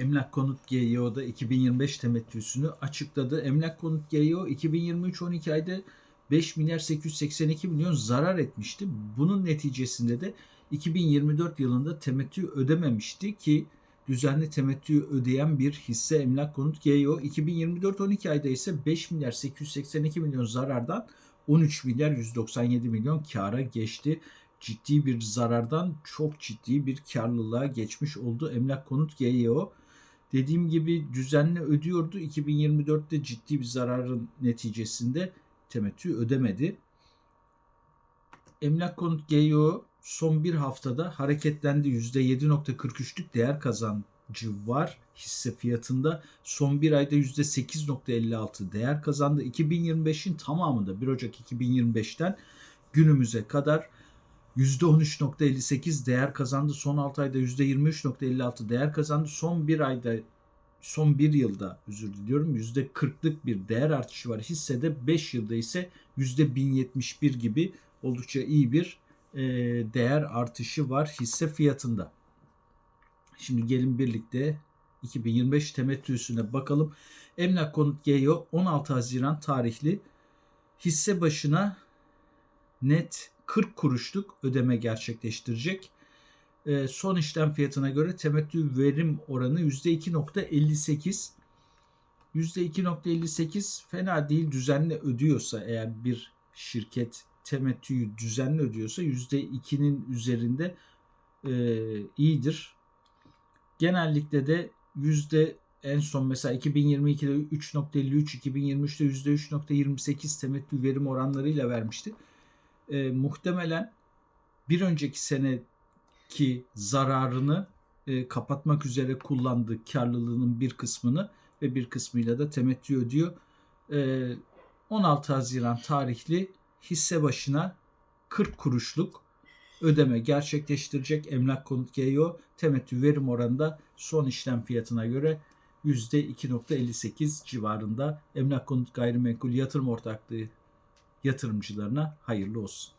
Emlak Konut GYO'da 2025 temettüsünü açıkladı. Emlak Konut GYO 2023 12 ayda 5 milyar 882 milyon zarar etmişti. Bunun neticesinde de 2024 yılında temettü ödememişti ki düzenli temettü ödeyen bir hisse Emlak Konut GYO 2024 12 ayda ise 5 milyar 882 milyon zarardan 13 milyar 197 milyon kâra geçti ciddi bir zarardan çok ciddi bir karlılığa geçmiş oldu Emlak Konut GYO. Dediğim gibi düzenli ödüyordu. 2024'te ciddi bir zararın neticesinde temettü ödemedi. Emlak Konut GYO son bir haftada hareketlendi. %7.43'lük değer kazancı var hisse fiyatında. Son bir ayda %8.56 değer kazandı. 2025'in tamamında 1 Ocak 2025'ten günümüze kadar %13.58 değer kazandı. Son 6 ayda %23.56 değer kazandı. Son bir ayda son bir yılda özür diliyorum %40'lık bir değer artışı var hissede 5 yılda ise %1071 gibi oldukça iyi bir e, değer artışı var hisse fiyatında. Şimdi gelin birlikte 2025 temettüsüne bakalım. Emlak Konut GEO 16 Haziran tarihli hisse başına net 40 kuruşluk ödeme gerçekleştirecek. E, son işlem fiyatına göre temettü verim oranı %2.58. %2.58 fena değil düzenli ödüyorsa eğer bir şirket temettüyü düzenli ödüyorsa %2'nin üzerinde e, iyidir. Genellikle de yüzde en son mesela 2022'de 3.53, 2023'te %3.28 temettü verim oranlarıyla vermişti e, muhtemelen bir önceki seneki zararını e, kapatmak üzere kullandığı karlılığının bir kısmını ve bir kısmıyla da temettü ödüyor. E, 16 Haziran tarihli hisse başına 40 kuruşluk ödeme gerçekleştirecek Emlak Konut GEO temettü verim oranında son işlem fiyatına göre %2.58 civarında Emlak Konut Gayrimenkul Yatırım Ortaklığı yatırımcılarına hayırlı olsun.